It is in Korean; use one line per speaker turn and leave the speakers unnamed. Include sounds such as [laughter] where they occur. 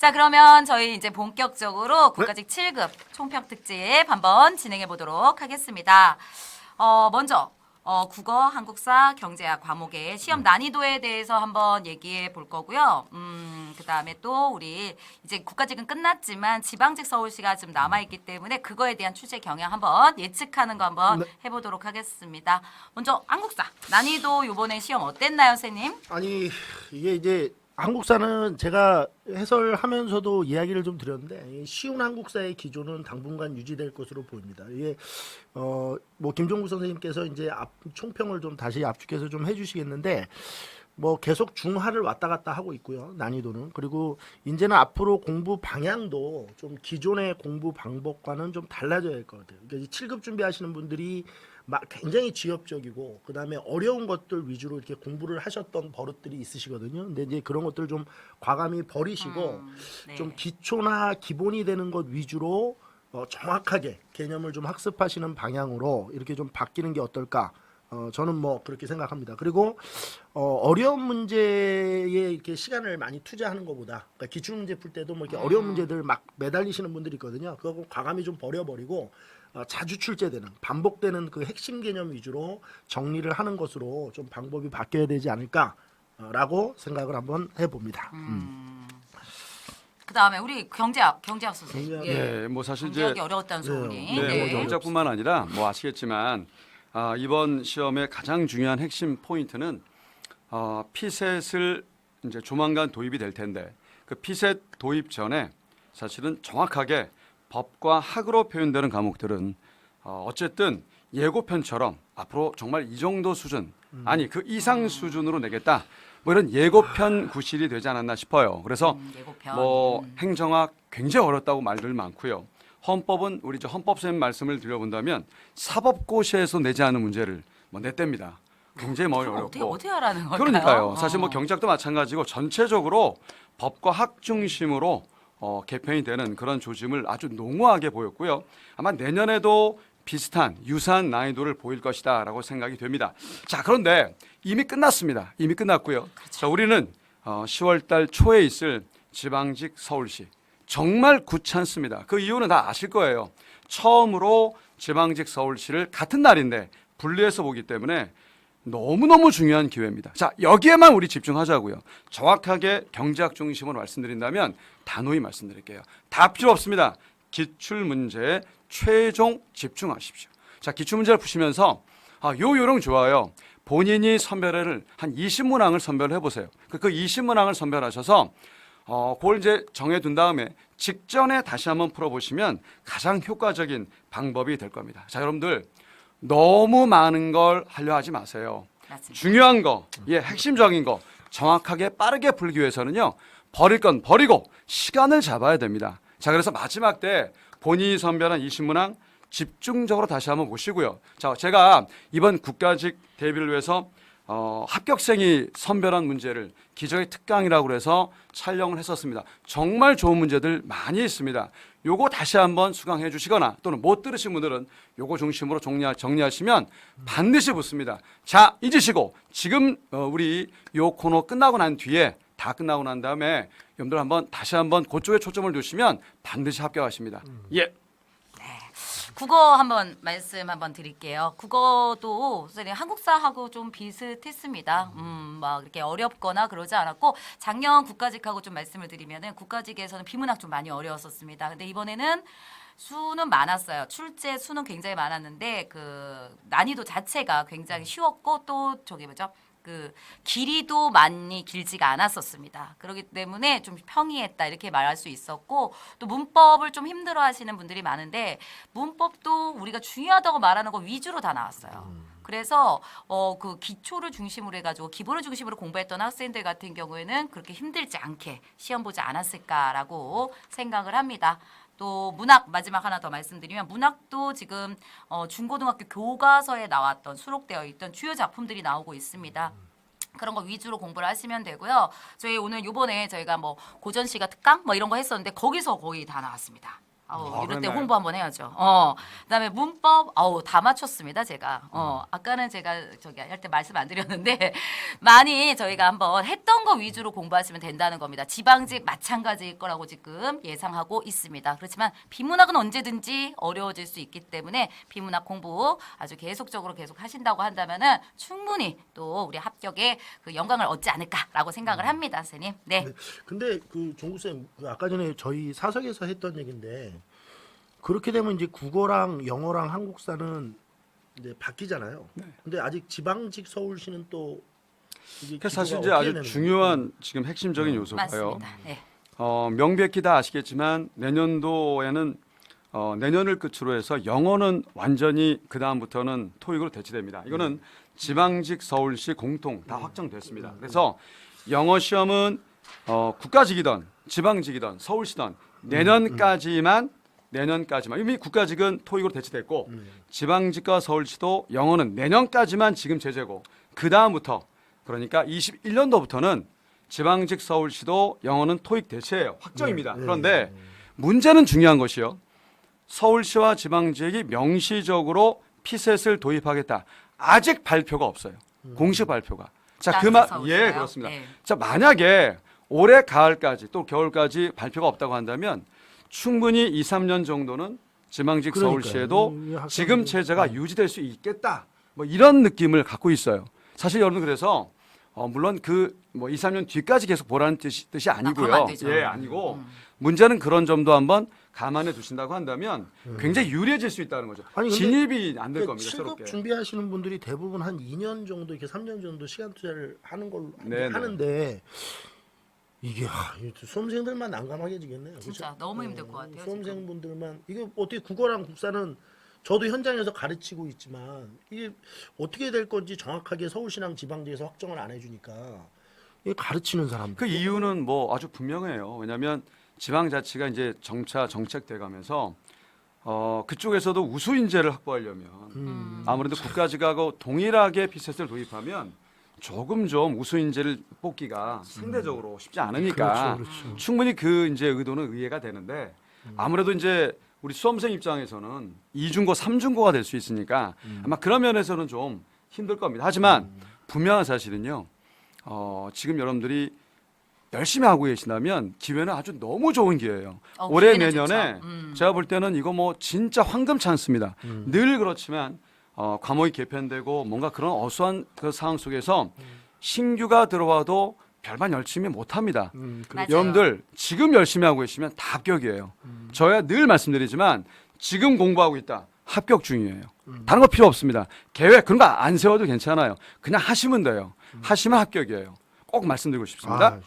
자, 그러면 저희 이제 본격적으로 국가직 7급 총평 특집 한번 진행해 보도록 하겠습니다. 어, 먼저 어, 국어, 한국사, 경제학 과목의 시험 난이도에 대해서 한번 얘기해 볼 거고요. 음, 그 다음에 또 우리 이제 국가직은 끝났지만 지방직 서울시가 좀 남아 있기 때문에 그거에 대한 추세 경향 한번 예측하는 거 한번
네.
해 보도록 하겠습니다. 먼저 한국사 난이도 요번에 시험 어땠나요, 선생님?
아니 이게 이제 한국사는 제가 해설하면서도 이야기를 좀 드렸는데 이 쉬운 한국사의 기조는 당분간 유지될 것으로 보입니다. 이게 어 뭐 김종국 선생님께서 이제 앞 총평을 좀 다시 압축해서 좀 해주시겠는데 뭐 계속 중하를 왔다 갔다 하고 있고요 난이도는 그리고 이제는 앞으로 공부 방향도 좀 기존의 공부 방법과는 좀 달라져야 할 것 같아요. 그러니까 7급 준비하시는 분들이 막 굉장히 지엽적이고 그다음에 어려운 것들 위주로 이렇게 공부를 하셨던 버릇들이 있으시거든요. 근데 이제 그런 것들 좀 과감히 버리시고
음, 네.
좀 기초나 기본이 되는 것 위주로 어, 정확하게 개념을 좀 학습하시는 방향으로 이렇게 좀 바뀌는 게 어떨까? 어, 저는 뭐 그렇게 생각합니다. 그리고 어, 어려운 문제에 이렇게 시간을 많이 투자하는 것보다 그러니까 기출 문제 풀 때도 뭐 이렇게 어려운 문제들 막 매달리시는 분들이 있거든요. 그거 과감히 좀 버려버리고 어, 자주 출제되는 반복되는 그 핵심 개념 위주로 정리를 하는 것으로 좀 방법이 바뀌어야 되지 않을까라고 생각을 한번 해봅니다. 음.
그다음에 우리 경제학 경제학 선생님.
경제학.
예.
네, 뭐 사실 이제
경제학이 어려웠다는
네,
소문이.
네,
네.
뭐 경제뿐만 아니라 뭐 아시겠지만 아, 이번 시험의 가장 중요한 핵심 포인트는 어, 피셋을 이제 조만간 도입이 될 텐데 그 피셋 도입 전에 사실은 정확하게 법과 학으로 표현되는 과목들은 어, 어쨌든 예고편처럼 앞으로 정말 이 정도 수준 아니 그 이상 수준으로 내겠다 뭐 이런 예고편 구실이 되지 않았나 싶어요. 그래서
음, 예고편.
뭐
음.
행정학 굉장히 어렵다고 말들 많고요. 헌법은 우리 저 헌법 선생님 말씀을 드려본다면 사법고시에서 내지 않은 문제를 뭐 냈답니다. 굉장히 뭐
그럼 어떻게
어렵고.
어떻게 하라는 걸까요?
그러니까요. 사실 뭐
어.
경작도 마찬가지고 전체적으로 법과 학 중심으로 어, 개편이 되는 그런 조짐을 아주 농후하게 보였고요. 아마 내년에도 비슷한 유사한 난이도를 보일 것이다라고 생각이 됩니다. 자, 그런데 이미 끝났습니다. 이미 끝났고요. 자, 우리는 어, 10월달 초에 있을 지방직 서울시 정말 구찮습니다. 그 이유는 다 아실 거예요. 처음으로 지방직 서울시를 같은 날인데 분리해서 보기 때문에 너무너무 중요한 기회입니다. 자, 여기에만 우리 집중하자고요. 정확하게 경제학 중심으로 말씀드린다면 단호히 말씀드릴게요. 다 필요 없습니다. 기출 문제에 최종 집중하십시오. 자, 기출 문제를 푸시면서 아, 요 요령 좋아요. 본인이 선별을 한 20문항을 선별해 보세요. 그, 그 20문항을 선별하셔서 어, 그걸 이제 정해둔 다음에 직전에 다시 한번 풀어보시면 가장 효과적인 방법이 될 겁니다. 자, 여러분들 너무 많은 걸 하려 하지 마세요.
맞습니다.
중요한 거, 예, 핵심적인 거 정확하게 빠르게 풀기 위해서는요. 버릴 건 버리고 시간을 잡아야 됩니다. 자, 그래서 마지막 때 본인이 선별한 20문항 집중적으로 다시 한번 보시고요. 자, 제가 이번 국가직 대비를 위해서 어, 합격생이 선별한 문제를 기적의 특강이라고 그래서 촬영을 했었습니다. 정말 좋은 문제들 많이 있습니다. 요거 다시 한번 수강해 주시거나 또는 못 들으신 분들은 요거 중심으로 정리하, 정리하시면 반드시 붙습니다. 자, 잊으시고 지금 어, 우리 요 코너 끝나고 난 뒤에 다 끝나고 난 다음에 여러분들 한번 다시 한번 그쪽에 초점을 두시면 반드시 합격하십니다. 예.
국어 한번 말씀 한번 드릴게요. 국어도 선생님 한국사하고 좀 비슷했습니다. 음, 막 이렇게 어렵거나 그러지 않았고 작년 국가직하고 좀 말씀을 드리면은 국가직에서는 비문학 좀 많이 어려웠었습니다. 근데 이번에는 수는 많았어요. 출제 수는 굉장히 많았는데 그 난이도 자체가 굉장히 쉬웠고 또 저기 뭐죠? 그 길이도 많이 길지가 않았었습니다. 그렇기 때문에 좀 평이했다 이렇게 말할 수 있었고 또 문법을 좀 힘들어 하시는 분들이 많은데 문법도 우리가 중요하다고 말하는 거 위주로 다 나왔어요. 그래서 어 그 기초를 중심으로 해가지고 기본을 중심으로 공부했던 학생들 같은 경우에는 그렇게 힘들지 않게 시험 보지 않았을까라고 생각을 합니다. 또 문학 마지막 하나 더 말씀드리면 문학도 지금 어, 중고등학교 교과서에 나왔던 수록되어 있던 주요 작품들이 나오고 있습니다. 그런 거 위주로 공부를 하시면 되고요. 저희 오늘 요번에 저희가 뭐 고전 시가 특강 뭐 이런 거 했었는데 거기서 거의 다 나왔습니다. 아우,
아,
이럴 때? 홍보 한번 해야죠. 어. 그다음에 문법 아우 다 맞췄습니다, 제가. 어. 아까는 제가 저기 할 때 말씀 안 드렸는데 [laughs] 많이 저희가 한번 했던 거 위주로 공부하시면 된다는 겁니다. 지방직 마찬가지일 거라고 지금 예상하고 있습니다. 그렇지만 비문학은 언제든지 어려워질 수 있기 때문에 비문학 공부 아주 계속적으로 계속 하신다고 한다면은 충분히 또 우리 합격에 그 영광을 얻지 않을까라고 생각을 합니다, 선생님. 네.
네. 근데 그 종국 쌤, 그 아까 전에 저희 사석에서 했던 얘기인데 그렇게 되면 이제 국어랑 영어랑 한국사는 이제 바뀌잖아요. 근데 아직 지방직 서울시는 또 이게
그 사실
기조가
이제
어떻게
아주
되는
중요한 지금 핵심적인 요소가요.
맞습니다. 네.
어, 명백히 다 아시겠지만 내년도에는 어, 내년을 끝으로 해서 영어는 완전히 그 다음부터는 토익으로 대체됩니다. 이거는 지방직 서울시 공통 다 확정됐습니다. 그래서 영어 시험은 어, 국가직이든 지방직이든 서울시든 내년까지만 내년까지만 이미 국가직은 토익으로 대체됐고 지방직과 서울시도 영어는 내년까지만 지금 제재고 그 다음부터 그러니까 21년도부터는 지방직 서울시도 영어는 토익 대체예요. 확정입니다.
네,
그런데 문제는 중요한 것이요. 서울시와 지방지역이 명시적으로 피셋을 도입하겠다. 아직 발표가 없어요. 공식 발표가. 자, 그만? 예, 그렇습니다.
네.
자, 만약에 올해 가을까지 또 겨울까지 발표가 없다고 한다면 충분히 2, 3년 정도는 지방직
그러니까요.
서울시에도
음,
지금 체제가 유지될 수 있겠다. 뭐 이런 느낌을 갖고 있어요. 사실 여러분 그래서 어, 물론 그 뭐 2, 3년 뒤까지 계속 보라는 뜻이, 뜻이 아니고요.
안 되죠.
예, 아니고 문제는 그런 점도 한번 감안해 두신다고 한다면
음.
굉장히 유리해질 수 있다는 거죠.
아니, 근데
진입이
안될그
겁니다. 새롭게.
준비하시는 분들이 대부분 한 2년 정도 이렇게 3년 정도 시간 투자를 하는 걸로
네, 네.
하는데 이게 하, 이 수험생들만 난감하게 지겠네요.
진짜 너무 힘들 것 같아요.
수험생분들만 이게 어떻게 국어랑 국사는 저도 현장에서 가르치고 있지만 이게 어떻게 될 건지 정확하게 서울시랑 지방지에서 확정을 안 해주니까 이게 가르치는 사람들
그 이유는 뭐 아주 분명해요. 왜냐하면 지방자치가 이제 정차 정책돼가면서 어, 그쪽에서도 우수 인재를 확보하려면
음.
아무래도 국가직하고 동일하게 피셋을 도입하면 조금 좀 우수 인재를 뽑기가 상대적으로 쉽지 않으니까
그렇죠, 그렇죠.
충분히 그 이제 의도는 이해가 되는데 아무래도 이제 우리 수험생 입장에서는 이중고, 삼중고가 될 수 있으니까 아마 그런 면에서는 좀 힘들 겁니다. 하지만 분명한 사실은요. 어, 지금 여러분들이 열심히 하고 계신다면 기회는 아주 너무 좋은 기회예요.
어,
올해
기회는
내년에
좋죠. 음.
제가 볼 때는 이거 뭐 진짜 황금 찬스입니다. 늘 그렇지만 어, 과목이 개편되고 뭔가 그런 어수한 그 상황 속에서 신규가 들어와도 별반 열심히 못 합니다.
음, 그-
맞아요.
여러분들 지금 열심히 하고 계시면 다 합격이에요. 저야 늘 말씀드리지만 지금 공부하고 있다. 합격 중이에요. 다른 거 필요 없습니다. 계획 그런 거 안 세워도 괜찮아요. 그냥 하시면 돼요. 하시면 합격이에요. 꼭 말씀드리고 싶습니다.
아,